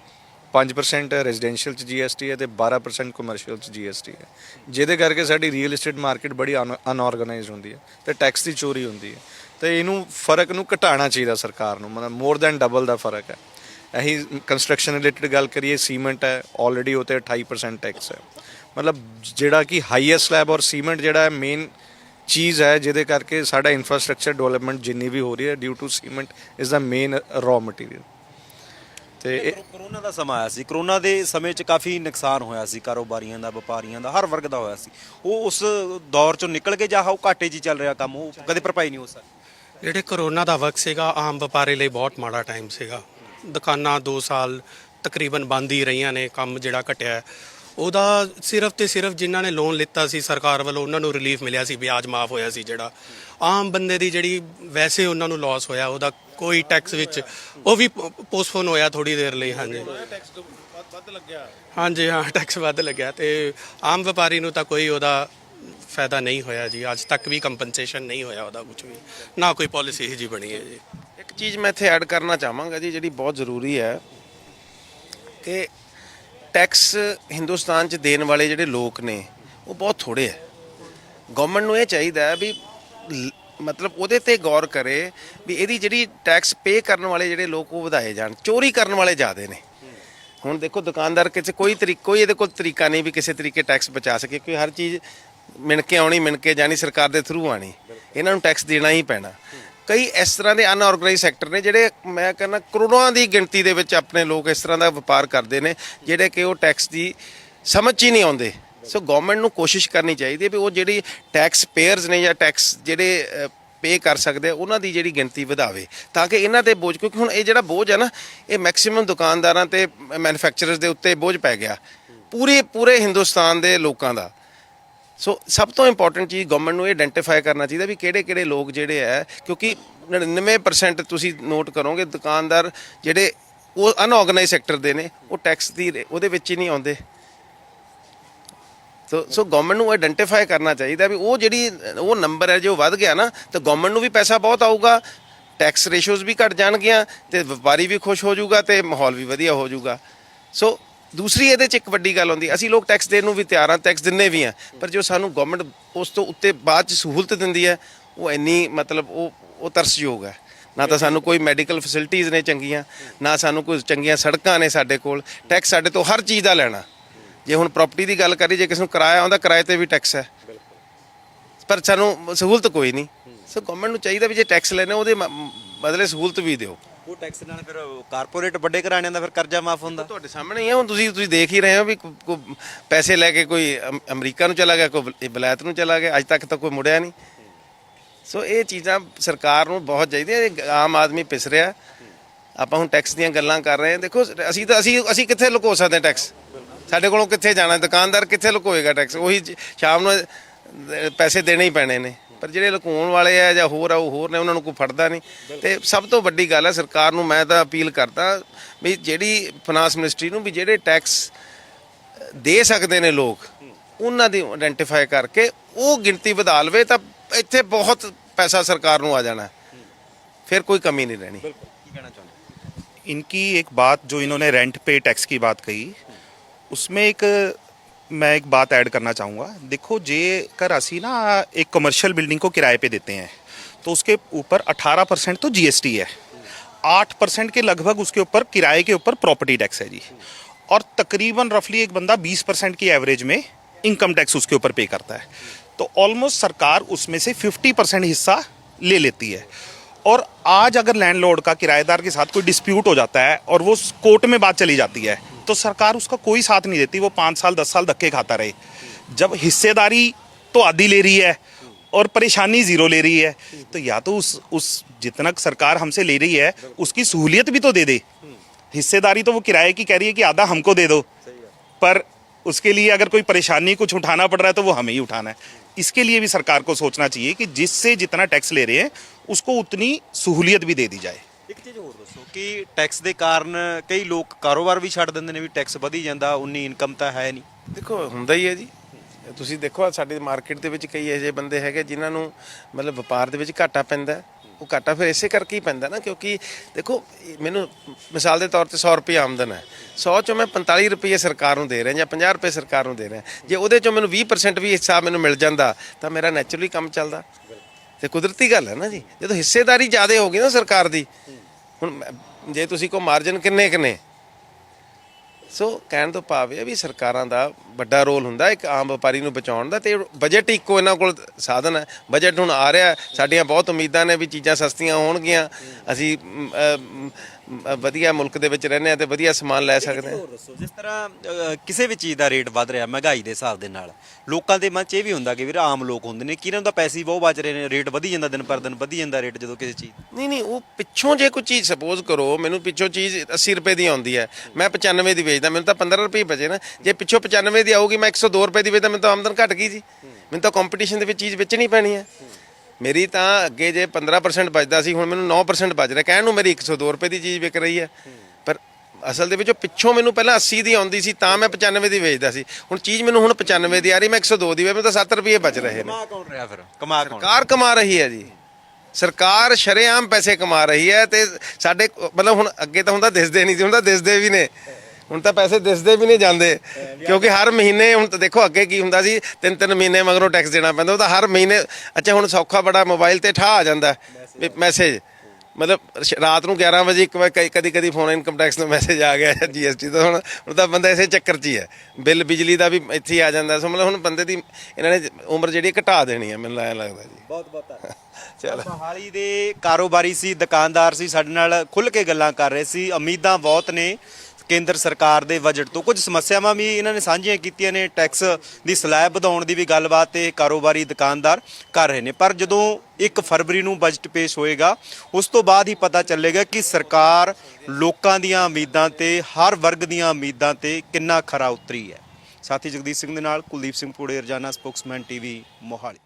5% ਰੈਜ਼ੀਡੈਂਸ਼ੀਅਲ ਚ ਜੀਐਸਟੀ ਹੈ ਤੇ 12% ਕਮਰਸ਼ੀਅਲ ਚ ਜੀਐਸਟੀ ਹੈ। ਜਿਹਦੇ ਕਰਕੇ ਸਾਡੀ ਰੀਅਲ ਏਸਟੇਟ ਮਾਰਕੀਟ ਬੜੀ ਅਨਆਰਗੇਨਾਈਜ਼ਡ ਹੁੰਦੀ ਹੈ ਤੇ ਟੈਕਸ ਦੀ ਚੋਰੀ ਹੁੰਦੀ ਹੈ। ਤੇ ਇਹਨੂੰ ਫ਼ਰਕ ਨੂੰ ਘਟਾਉਣਾ ਚਾਹੀਦਾ ਸਰਕਾਰ ਨੂੰ, ਮਤਲਬ ਮੋਰ ਦੈਨ ਡਬਲ ਦਾ ਫ਼ਰਕ ਹੈ। ਅਸੀਂ ਕੰਸਟਰਕਸ਼ਨ ਰਿਲੇਟਡ ਗੱਲ ਕਰੀਏ ਸੀਮੈਂਟ ਹੈ ਆਲਰੇਡੀ ਉਤੇ 28% ਟੈਕਸ ਹੈ। ਮਤਲਬ ਜਿਹੜਾ ਕਿ ਹਾਈਐਸਟ ਸਲੈਬ ਔਰ ਸੀਮੈਂਟ ਜਿਹੜਾ ਹੈ ਮੇਨ ਚੀਜ਼ ਹੈ, ਜਿਹਦੇ ਕਰਕੇ ਸਾਡਾ ਇਨਫਰਾਸਟ੍ਰਕਚਰ ਡਿਵੈਲਪਮੈਂਟ ਜਿੰਨੀ ਵੀ ਹੋ ਰਹੀ ਹੈ due to cement is the main raw material ਤੇ ਇਹ-
ਕਰੋਨਾ ਦਾ ਸਮਾਂ ਆਇਆ ਸੀ। ਕਰੋਨਾ ਦੇ ਸਮੇਂ 'ਚ ਕਾਫੀ ਨੁਕਸਾਨ ਹੋਇਆ ਸੀ ਕਾਰੋਬਾਰੀਆਂ ਦਾ ਵਪਾਰੀਆਂ ਦਾ ਹਰ ਵਰਗ ਦਾ ਹੋਇਆ ਸੀ। ਉਹ ਉਸ ਦੌਰ 'ਚੋਂ ਨਿਕਲ ਕੇ ਜਾਂ ਉਹ ਘਾਟੇ 'ਚ ਹੀ ਚੱਲ ਰਿਹਾ ਕੰਮ ਉਹ ਕਦੇ ਭਰਪਾਈ ਨਹੀਂ ਹੋ ਸਕਦੀ।
ਜਿਹੜੇ ਕਰੋਨਾ ਦਾ ਵਕਤ ਸੀਗਾ ਆਮ ਵਪਾਰੀ ਲਈ ਬਹੁਤ ਮਾੜਾ ਟਾਈਮ ਸੀਗਾ। ਦੁਕਾਨਾਂ 2 ਸਾਲ ਤਕਰੀਬਨ ਬੰਦ ਹੀ ਰਹੀਆਂ ਨੇ ਕੰਮ ਜਿਹੜਾ ਘਟਿਆ ਹੈ। ਉਹਦਾ ਸਿਰਫ ਤੇ ਸਿਰਫ ਜਿਨ੍ਹਾਂ ਨੇ ਲੋਨ ਲਿੱਤਾ ਸੀ ਸਰਕਾਰ ਵੱਲੋਂ ਉਹਨਾਂ ਨੂੰ ਰਿਲੀਫ ਮਿਲਿਆ ਸੀ ਵਿਆਜ ਮਾਫ ਹੋਇਆ ਸੀ ਜਿਹੜਾ। ਆਮ ਬੰਦੇ ਦੀ ਜਿਹੜੀ ਵੈਸੇ ਉਹਨਾਂ ਨੂੰ ਲਾਸ ਹੋਇਆ ਉਹਦਾ ਕੋਈ ਟੈਕਸ ਵਿੱਚ। ਉਹ ਵੀ ਪੋਸਟਪੋਨ ਹੋਇਆ ਥੋੜੀ ਦੇਰ ਲਈ ਹਾਂਜੀ। ਹਾਂਜੀ ਹਾਂ ਟੈਕਸ ਵੱਧ ਲੱਗਿਆ ਤੇ ਆਮ ਵਪਾਰੀ ਨੂੰ ਤਾਂ ਕੋਈ ਉਹਦਾ ਫਾਇਦਾ ਨਹੀਂ ਹੋਇਆ ਜੀ। ਅੱਜ ਤੱਕ ਵੀ ਕੰਪਨਸੇਸ਼ਨ ਨਹੀਂ ਹੋਇਆ ਉਹਦਾ ਕੁਝ ਵੀ। ਨਾ ਕੋਈ ਪਾਲਿਸੀ ਹੀ ਜੀ ਬਣੀ ਹੈ ਜੀ।
ਇੱਕ ਚੀਜ਼ ਮੈਂ ਇੱਥੇ ਐਡ ਕਰਨਾ ਚਾਹਾਂਗਾ ਜੀ ਜਿਹੜੀ ਬਹੁਤ ਜ਼ਰੂਰੀ ਹੈ ਕਿ ਟੈਕਸ ਹਿੰਦੁਸਤਾਨ 'ਚ ਦੇਣ ਵਾਲੇ ਜਿਹੜੇ ਲੋਕ ਨੇ ਉਹ ਬਹੁਤ ਥੋੜੇ ਹੈ। ਗਵਰਨਮੈਂਟ ਨੂੰ ਇਹ ਚਾਹੀਦਾ ਹੈ ਵੀ ਮਤਲਬ ਉਹਦੇ ਤੇ ਗੌਰ ਕਰੇ ਵੀ ਇਹਦੀ ਜਿਹੜੀ ਟੈਕਸ ਪੇ ਕਰਨ ਵਾਲੇ ਜਿਹੜੇ ਲੋਕ ਉਹ ਵਧਾਏ ਜਾਣ, ਚੋਰੀ ਕਰਨ ਵਾਲੇ ਜ਼ਿਆਦੇ ਨੇ। ਹੁਣ ਦੇਖੋ ਦੁਕਾਨਦਾਰ ਕਿਸੇ ਕੋਈ ਤਰੀਕਾ ਕੋਈ ਇਹਦੇ ਕੋਲ ਤਰੀਕਾ ਨਹੀਂ ਵੀ ਕਿਸੇ ਤਰੀਕੇ ਟੈਕਸ ਬਚਾ ਸਕੇ, ਕਿਉਂਕਿ ਹਰ ਚੀਜ਼ ਮਿਣ ਕੇ ਆਉਣੀ ਮਿਣ ਕੇ ਜਾਣੀ, ਸਰਕਾਰ ਦੇ ਥਰੂ ਆਣੀ ਇਹਨਾਂ ਨੂੰ ਟੈਕਸ ਦੇਣਾ ਹੀ ਪੈਣਾ। ਕਈ ਇਸ ਤਰ੍ਹਾਂ ਦੇ ਅਨਆਰਗੇਨਾਈਜ਼ ਸੈਕਟਰ ਨੇ ਜਿਹੜੇ ਮੈਂ ਕਹਿੰਦਾ ਕਰੋੜਾਂ ਦੀ ਗਿਣਤੀ ਦੇ ਵਿੱਚ ਆਪਣੇ ਲੋਕ ਇਸ ਤਰ੍ਹਾਂ ਦਾ ਵਪਾਰ ਕਰਦੇ ਨੇ, ਜਿਹੜੇ ਕਿ ਉਹ ਟੈਕਸ ਦੀ ਸਮਝ 'ਚ ਹੀ ਨਹੀਂ ਆਉਂਦੇ। ਸੋ ਗਵਰਨਮੈਂਟ ਨੂੰ ਕੋਸ਼ਿਸ਼ ਕਰਨੀ ਚਾਹੀਦੀ ਹੈ ਵੀ ਉਹ ਜਿਹੜੀ ਟੈਕਸ ਪੇਅਰਸ ਨੇ ਜਾਂ ਟੈਕਸ ਜਿਹੜੇ ਪੇ ਕਰ ਸਕਦੇ ਆ, ਉਹਨਾਂ ਦੀ ਜਿਹੜੀ ਗਿਣਤੀ ਵਧਾਵੇ। ਤਾਂ ਕਿ ਇਹਨਾਂ ਤੇ ਬੋਝ, ਕਿਉਂਕਿ ਹੁਣ ਇਹ ਜਿਹੜਾ ਬੋਝ ਹੈ ਨਾ, ਇਹ ਮੈਕਸਿਮਮ ਦੁਕਾਨਦਾਰਾਂ ਤੇ ਮੈਨੂਫੈਕਚਰਰਸ ਦੇ ਉੱਤੇ ਬੋਝ ਪੈ ਗਿਆ। ਪੂਰੇ ਪੂਰੇ ਹਿੰਦੁਸਤਾਨ ਦੇ ਲੋਕਾਂ ਦਾ। ਸੋ ਸਭ ਤੋਂ ਇੰਪੋਰਟੈਂਟ ਚੀਜ਼ ਗਵਰਨਮੈਂਟ ਨੂੰ ਇਹ ਆਇਡੈਂਟੀਫਾਈ ਕਰਨਾ ਚਾਹੀਦਾ ਵੀ ਕਿਹੜੇ ਕਿਹੜੇ ਲੋਕ ਜਿਹੜੇ ਹੈ ਕਿਉਂਕਿ 99% ਤੁਸੀਂ ਨੋਟ ਕਰੋਗੇ, ਦੁਕਾਨਦਾਰ ਜਿਹੜੇ ਉਹ ਅਨਆਰਗੇਨਾਈਜ਼ ਸੈਕਟਰ ਦੇ ਨੇ, ਉਹ ਟੈਕਸ ਦੀ, ਉਹਦੇ ਵਿੱਚ ਹੀ ਨਹੀਂ ਆਉਂਦੇ। ਸੋ ਸੋ ਗਵਰਨਮੈਂਟ ਨੂੰ ਆਇਡੈਂਟੀਫਾਈ ਕਰਨਾ ਚਾਹੀਦਾ ਵੀ ਉਹ ਜਿਹੜੀ, ਉਹ ਨੰਬਰ ਹੈ ਜੋ ਵੱਧ ਗਿਆ ਨਾ, ਤਾਂ ਗਵਰਨਮੈਂਟ ਨੂੰ ਵੀ ਪੈਸਾ ਬਹੁਤ ਆਊਗਾ ਟੈਕਸ ਰੇਸ਼ੋਜ਼ ਵੀ ਘਟ ਜਾਣਗੀਆਂ, ਤੇ ਵਪਾਰੀ ਵੀ ਖੁਸ਼ ਹੋ ਜਾਊਗਾ ਤੇ ਮਾਹੌਲ ਵੀ ਵਧੀਆ ਹੋ ਜਾਊਗਾ। ਸੋ ਦੂਸਰੀ ਇਹਦੇ ਚ ਇੱਕ ਵੱਡੀ ਗੱਲ ਹੁੰਦੀ ਅਸੀਂ ਲੋਕ ਟੈਕਸ ਦੇਣ ਨੂੰ ਵੀ ਤਿਆਰ ਹਾਂ ਟੈਕਸ ਦਿੰਨੇ ਵੀ ਆ ਪਰ ਜੋ ਸਾਨੂੰ ਗਵਰਨਮੈਂਟ ਉਸ ਤੋਂ ਉੱਤੇ ਬਾਅਦ ਚ ਸਹੂਲਤ ਦਿੰਦੀ ਹੈ, ਉਹ ਇੰਨੀ ਮਤਲਬ ਉਹ ਉਹ ਤਰਸਯੋਗ ਹੈ। ਨਾ ਤਾਂ ਸਾਨੂੰ ਕੋਈ ਮੈਡੀਕਲ ਫੈਸਿਲਿਟੀਆਂ ਨੇ ਚੰਗੀਆਂ, ਨਾ ਸਾਨੂੰ ਕੋਈ ਚੰਗੀਆਂ ਸੜਕਾਂ ਨੇ ਸਾਡੇ ਕੋਲ ਟੈਕਸ ਸਾਡੇ ਤੋਂ ਹਰ ਚੀਜ਼ ਦਾ ਲੈਣਾ। ਜੇ ਹੁਣ ਪ੍ਰਾਪਰਟੀ ਦੀ ਗੱਲ ਕਰੀ ਜੇ ਕਿਸੇ ਨੂੰ ਕਿਰਾਇਆ ਆਉਂਦਾ ਕਿਰਾਏ ਤੇ ਵੀ ਟੈਕਸ ਹੈ। ਪਰ ਸਾਨੂੰ ਸਹੂਲਤ ਕੋਈ ਨਹੀਂ। ਸੋ ਗਵਰਨਮੈਂਟ ਨੂੰ ਚਾਹੀਦਾ ਵੀ ਜੇ ਟੈਕਸ ਲੈਣੇ ਉਹਦੇ ਮ- ਬਦਲੇ ਸਹੂਲਤ ਵੀ ਦਿਓ।
ਉਹ ਟੈਕਸ ਨਾਲ ਫਿਰ ਕਾਰਪੋਰੇਟ ਵੱਡੇ ਘਰਾਣਿਆਂ ਦਾ ਫਿਰ ਕਰਜ਼ਾ ਮਾਫ ਹੁੰਦਾ।
ਤੁਹਾਡੇ ਸਾਹਮਣੇ ਹੀ ਹੈ ਹੁਣ ਤੁਸੀਂ ਤੁਸੀਂ ਦੇਖ ਹੀ ਰਹੇ ਹੋ ਵੀ ਕੋ- ਕੋ ਪੈਸੇ ਲੈ ਕੇ ਕੋਈ ਅਮ- ਅਮਰੀਕਾ ਨੂੰ ਚਲਾ ਗਿਆ ਕੋਈ ਬਲੈਤ ਨੂੰ ਚਲਾ ਗਿਆ ਅੱਜ ਤੱਕ ਤਾਂ ਕੋਈ ਮੁੜਿਆ ਨਹੀਂ। ਸੋ ਇਹ ਚੀਜ਼ਾਂ ਸਰਕਾਰ ਨੂੰ ਬਹੁਤ ਚਾਹੀਦੀਆਂ ਇਹ ਆਮ ਆਦਮੀ ਪਿਸ ਰਿਹਾ। ਆਪਾਂ ਹੁਣ ਟੈਕਸ ਦੀਆਂ ਗੱਲਾਂ ਕਰ ਰਹੇ ਹਾਂ। ਦੇਖੋ ਅਸੀਂ ਤਾਂ ਅਸੀਂ ਅਸੀਂ ਕਿੱਥੇ ਲੁਕੋ ਸਕਦੇ ਹਾਂ ਟੈਕਸ ਸਾਡੇ ਕੋਲੋਂ ਕਿੱਥੇ ਜਾਣਾ ਦੁਕਾਨਦਾਰ ਕਿੱਥੇ ਲੁਕੋਏਗਾ ਟੈਕਸ ਉਹੀ ਜ- ਸ਼ਾਮ ਨੂੰ ਅਹ, ਪੈਸੇ ਦੇਣੇ ਹੀ ਪੈਣੇ ਨੇ ਪਰ ਜਿਹੜੇ ਲੁਕਾਉਣ ਵਾਲੇ ਆ ਜਾਂ ਹੋਰ ਆ ਉਹ ਹੋਰ ਨੇ ਉਹਨਾਂ ਨੂੰ ਕੋਈ ਫੜਦਾ ਨਹੀਂ ਤੇ ਸਭ ਤੋਂ ਵੱਡੀ ਗੱਲ ਹੈ ਸਰਕਾਰ ਨੂੰ ਮੈਂ ਤਾਂ ਅਪੀਲ ਕਰਦਾ ਵੀ ਜਿਹੜੀ ਫਾਈਨਾਂਸ ਮਿਨਿਸਟਰੀ ਨੂੰ ਵੀ ਜਿਹੜੇ ਟੈਕਸ ਦੇ ਸਕਦੇ ਨੇ ਲੋਕ ਉਹਨਾਂ ਦੀ ਆਇਡੈਂਟੀਫਾਈ ਕਰਕੇ ਉਹ ਗਿਣਤੀ ਵਧਾ ਲਵੇ ਤਾਂ ਇੱਥੇ ਬਹੁਤ ਪੈਸਾ ਸਰਕਾਰ ਨੂੰ ਆ ਜਾਣਾ ਹੈ। ਫਿਰ ਕੋਈ ਕਮੀ ਨਹੀਂ ਰਹਿਣੀ
ਕੀ ਕਹਿਣਾ ਚਾਹੁੰਦੇ
इनकी एक बात जो इन्होंने रेंट पे टैक्स की बात कही उसमें एक, मैं एक बात ऐड करना चाहूँगा। देखो, जे कर असी ना एक कमर्शियल बिल्डिंग को किराए पे देते हैं। तो उसके ऊपर 18 परसेंट तो जीएसटी है। 8 परसेंट के लगभग उसके ऊपर, किराए के ऊपर प्रॉपर्टी टैक्स है जी। और तकरीबन रफली एक बंदा 20 परसेंट की एवरेज में इनकम टैक्स उसके ऊपर पे करता है। तो ऑलमोस्ट सरकार उसमें से 50 परसेंट हिस्सा ले लेती है। और आज अगर लैंडलॉर्ड का किराएदार के साथ कोई डिस्प्यूट हो जाता है और वो कोर्ट में बात चली जाती है तो सरकार उसका कोई साथ नहीं देती, वो पाँच साल, दस साल धक्के खाता रहे। जब हिस्सेदारी तो आधी ले रही है और परेशानी ज़ीरो ले रही है तो या तो उस उस जितना सरकार हमसे ले रही है, उसकी सहूलियत भी तो दे दे। हिस्सेदारी तो वो किराए की कह रही है कि आधा हमको दे दो। पर उसके लिए अगर कोई परेशानी कुछ उठाना पड़ रहा है तो वो हमें ही उठाना है। इसके लिए भी सरकार को सोचना चाहिए कि जिससे जितना टैक्स ले रहे हैं, उसको उतनी सहूलियत भी दे दी जाए।
एक चीज़ और ਕਿ ਟੈਕਸ ਦੇ ਕਾਰਨ ਕਈ ਲੋਕ ਕਾਰੋਬਾਰ ਵੀ ਛੱਡ ਦਿੰਦੇ ਨੇ ਵੀ ਟੈਕਸ ਵਧੀ ਜਾਂਦਾ, ਉਨੀ ਇਨਕਮ ਤਾਂ ਹੈ ਨਹੀਂ।
ਦੇਖੋ, ਹੁੰਦਾ ਹੀ ਹੈ ਜੀ। ਤੁਸੀਂ ਦੇਖੋ ਸਾਡੇ ਮਾਰਕੀਟ ਦੇ ਵਿੱਚ ਕਈ ਇਹੋ ਜਿਹੇ ਬੰਦੇ ਹੈਗੇ ਜਿਨ੍ਹਾਂ ਨੂੰ ਮਤਲਬ ਵਪਾਰ ਦੇ ਵਿੱਚ ਘਾਟਾ ਪੈਂਦਾ ਉਹ ਘਾਟਾ ਫਿਰ ਇਸੇ ਕਰਕੇ ਹੀ ਪੈਂਦਾ ਨਾ, ਕਿਉਂਕਿ ਦੇਖੋ, ਮੈਨੂੰ ਮਿਸਾਲ ਦੇ ਤੌਰ ਤੇ 100 ਰੁਪਏ ਆਮਦਨ ਹੈ। 100 ਚੋਂ ਮੈਂ 45 ਰੁਪਏ ਸਰਕਾਰ ਨੂੰ ਦੇ ਰਿਹਾ ਜਾਂ 50 ਰੁਪਏ ਸਰਕਾਰ ਨੂੰ ਦੇ ਰਿਹਾ। ਜੇ ਉਹਦੇ ਚੋਂ ਮੈਨੂੰ 20% ਵੀ ਹਿੱਸਾ ਮੈਨੂੰ ਮਿਲ ਜਾਂਦਾ, ਤਾਂ ਮੇਰਾ ਨੈਚੁਰਲੀ ਕੰਮ ਚੱਲਦਾ। ਤੇ ਕੁਦਰਤੀ ਗੱਲ ਹੈ ਨਾ ਜੀ। ਜਦੋਂ ਹਿੱਸੇਦਾਰੀ ਜ਼ਿਆਦਾ ਹੋ ਗਈ ਨਾ ਸਰਕਾਰ ਦੀ ਹੁਣ ਜੇ ਤੁਸੀਂ ਕੋ ਮਾਰਜਨ ਕਿੰਨੇ ਕਿੰਨੇ? ਸੋ ਕਹਿਣ ਤੋਂ ਭਾਵ ਇਹ ਹੈ ਵੀ ਸਰਕਾਰਾਂ ਦਾ ਵੱਡਾ ਰੋਲ ਹੁੰਦਾ, ਇੱਕ ਆਮ ਵਪਾਰੀ ਨੂੰ ਬਚਾਉਣ ਦਾ ਤੇ ਬਜਟ ਇੱਕੋ ਇਹਨਾਂ ਕੋਲ ਸਾਧਨ ਹੈ। ਬਜਟ ਹੁਣ ਆ ਰਿਹਾ, ਸਾਡੀਆਂ ਬਹੁਤ ਉਮੀਦਾਂ ਨੇ ਵੀ ਚੀਜ਼ਾਂ ਸਸਤੀਆਂ ਹੋਣਗੀਆਂ। ਅਸੀਂ ਅ, ਵਧੀਆ ਮੁਲਕ ਦੇ ਵਿੱਚ ਰਹਿੰਦੇ ਆ ਤੇ ਵਧੀਆ ਸਮਾਨ ਲੈ ਸਕਦੇ ਹਾਂ
ਹੋਰ ਦੱਸੋ ਜਿਸ ਤਰ੍ਹਾਂ ਅ, ਕਿਸੇ ਵੀ ਚੀਜ਼ ਦਾ ਰੇਟ ਵੱਧ ਰਿਹਾ ਮਹਿੰਗਾਈ ਦੇ ਹਿਸਾਬ ਦੇ ਨਾਲ ਲੋਕਾਂ ਦੇ ਮਨ 'ਚ ਇਹ ਵੀ ਹੁੰਦਾ ਕਿ ਵੀਰ ਆਮ ਲੋਕ ਹੁੰਦੇ ਨੇ ਕਿਹਨਾਂ ਦਾ ਪੈਸੇ ਹੀ ਬਹੁਤ ਬਚ ਰਹੇ ਨੇ ਰੇਟ ਵਧੀ ਜਾਂਦਾ ਦਿਨ ਪਰ ਦਿਨ ਵਧੀ ਜਾਂਦਾ ਰੇਟ ਜਦੋਂ ਕਿਸੇ ਚੀਜ਼
ਨਹੀਂ ਨਹੀਂ ਉਹ ਪਿੱਛੋਂ ਜੇ ਕੋਈ ਚੀਜ਼ ਸਪੋਜ਼ ਕਰੋ ਮੈਨੂੰ ਪਿੱਛੋਂ ਚੀਜ਼ 80 ਰੁਪਏ ਦੀ ਆਉਂਦੀ ਹੈ ਮੈਂ 95 ਦੀ ਵੇਚਦਾ ਮੈਨੂੰ ਤਾਂ 15 ਰੁਪਏ ਬਚੇ ਨਾ ਜੇ ਪਿੱਛੋਂ 95 ਦੀ ਆਊਗੀ ਮੈਂ 102 ਰੁਪਏ ਦੀ ਵੇਚਦਾ ਮੈਨੂੰ ਤਾਂ ਆਮਦਨ ਘਟ ਗਈ ਜੀ। ਮੈਨੂੰ ਤਾਂ ਕੰਪੀਟੀਸ਼ਨ ਦੇ ਵਿੱਚ ਚੀਜ਼ ਵੇਚਣੀ ਪੈਣੀ ਹੈ। ਮੇਰੀ ਤਾਂ ਅੱਗੇ ਜੇ 15% ਬਚਦਾ ਸੀ ਹੁਣ ਮੈਨੂੰ 9% ਬਚ ਰਿਹਾ। ਕਹਿਣ ਨੂੰ ਮੇਰੀ 102 ਰੁਪਏ ਦੀ ਚੀਜ਼ ਵਿਕ ਰਹੀ ਹੈ। ਪਰ ਅਸਲ ਦੇ ਵਿੱਚ ਉਹ ਪਿੱਛੋਂ ਮੈਨੂੰ ਪਹਿਲਾਂ 80 ਦੀ ਆਉਂਦੀ ਸੀ ਤਾਂ ਮੈਂ 95 ਦੀ ਵੇਚਦਾ ਸੀ। ਹੁਣ ਚੀਜ਼ ਮੈਨੂੰ ਹੁਣ 95 ਦੀ ਆ ਰਹੀ ਮੈਂ 102 ਦੀ ਵੇ ਮੈਨੂੰ ਤਾਂ 7 ਰੁਪਏ ਬਚ ਰਹੇ ਨੇ।
ਕਮਾ ਕੌਣ ਰਿਹਾ ਫਿਰ? ਕਮਾ ਕੌਣ?
ਸਰਕਾਰ ਕਮਾ ਰਹੀ ਹੈ ਜੀ। ਸਰਕਾਰ ਸ਼ਰੇਆਮ ਪੈਸੇ ਕਮਾ ਰਹੀ ਹੈ ਤੇ ਸਾਡੇ ਮਤਲਬ ਹੁਣ ਅੱਗੇ ਤਾਂ ਹੁੰਦਾ ਦਿਸਦੇ ਨਹੀਂ ਸੀ ਹੁਣ ਤਾਂ ਦਿਸਦੇ ਵੀ ਨੇ। ਹੁਣ ਤਾਂ ਪੈਸੇ ਦਿਸਦੇ ਵੀ ਨਹੀਂ ਜਾਂਦੇ ਕਿਉਂਕਿ ਹਰ ਮਹੀਨੇ ਹੁਣ ਤਾਂ ਦੇਖੋ ਅੱਗੇ ਕੀ ਹੁੰਦਾ ਸੀ ਤਿੰਨ ਤਿੰਨ ਮਹੀਨੇ ਮਗਰੋਂ ਟੈਕਸ ਦੇਣਾ ਪੈਂਦਾ ਉਹ ਤਾਂ ਹਰ ਮਹੀਨੇ ਅੱਛਾ ਹੁਣ ਸੌਖਾ ਬੜਾ ਮੋਬਾਈਲ ਤੇ ਠਾ ਆ ਜਾਂਦਾ ਮੈਸੇਜ ਮਤਲਬ ਰਾਤ ਨੂੰ 11 ਵਜੇ ਇੱਕ ਵਾਰ ਕਦੀ ਕਦੀ ਫੋਨ ਇਨਕਮ ਟੈਕਸ ਦਾ ਮੈਸੇਜ ਆ ਗਿਆ ਜੀਐਸਟੀ ਦਾ ਹੁਣ ਤਾਂ ਬੰਦਾ ਇਸੇ ਚੱਕਰ 'ਚ ਹੀ ਹੈ। ਬਿੱਲ ਬਿਜਲੀ ਦਾ ਵੀ ਇੱਥੇ ਆ ਜਾਂਦਾ ਸੋ ਮਤਲਬ ਹੁਣ ਬੰਦੇ ਦੀ ਇਹਨਾਂ ਨੇ ਉਮਰ ਜਿਹੜੀ ਘਟਾ ਦੇਣੀ ਹੈ ਮੈਨੂੰ ਐਂ ਲੱਗਦਾ ਜੀ।
ਬਹੁਤ ਬਹੁਤ
ਚਲੋ।
ਮੋਹਾਲੀ ਦੇ ਕਾਰੋਬਾਰੀ ਸੀ ਦੁਕਾਨਦਾਰ ਸੀ ਸਾਡੇ ਨਾਲ ਖੁੱਲ ਕੇ ਗੱਲਾਂ ਕਰ ਰਹੇ ਸੀ ਉਮੀਦਾਂ ਬਹੁਤ ਨੇ। ਕੇਂਦਰ ਸਰਕਾਰ ਦੇ ਬਜਟ ਤੋਂ। ਕੁਝ ਸਮੱਸਿਆਵਾਂ ਵੀ ਇਹਨਾਂ ਨੇ ਸਾਂਝੀਆਂ ਕੀਤੀਆਂ ਨੇ। ਟੈਕਸ ਦੀ ਸਲੈਬ ਵਧਾਉਣ ਦੀ ਵੀ ਗੱਲਬਾਤ ਤੇ ਕਾਰੋਬਾਰੀ ਦੁਕਾਨਦਾਰ ਕਰ ਰਹੇ ਨੇ। ਪਰ ਜਦੋਂ 1 ਫਰਵਰੀ ਨੂੰ ਬਜਟ ਪੇਸ਼ ਹੋਏਗਾ, ਉਸ ਤੋਂ ਬਾਅਦ ਹੀ ਪਤਾ ਚੱਲੇਗਾ ਕਿ ਸਰਕਾਰ ਲੋਕਾਂ ਦੀਆਂ ਉਮੀਦਾਂ ਤੇ, ਹਰ ਵਰਗ ਦੀਆਂ ਉਮੀਦਾਂ ਤੇ ਕਿੰਨਾ ਖਰਾ ਉਤਰੀ ਹੈ। ਸਾਥੀ ਜਗਦੀਸ਼ ਸਿੰਘ ਦੇ ਨਾਲ ਕੁਲਦੀਪ ਸਿੰਘ ਪੂੜੇ, ਰਜਾਨਾ ਸਪੋਕਸਮੈਨ ਟੀਵੀ, ਮੋਹਾਲੀ।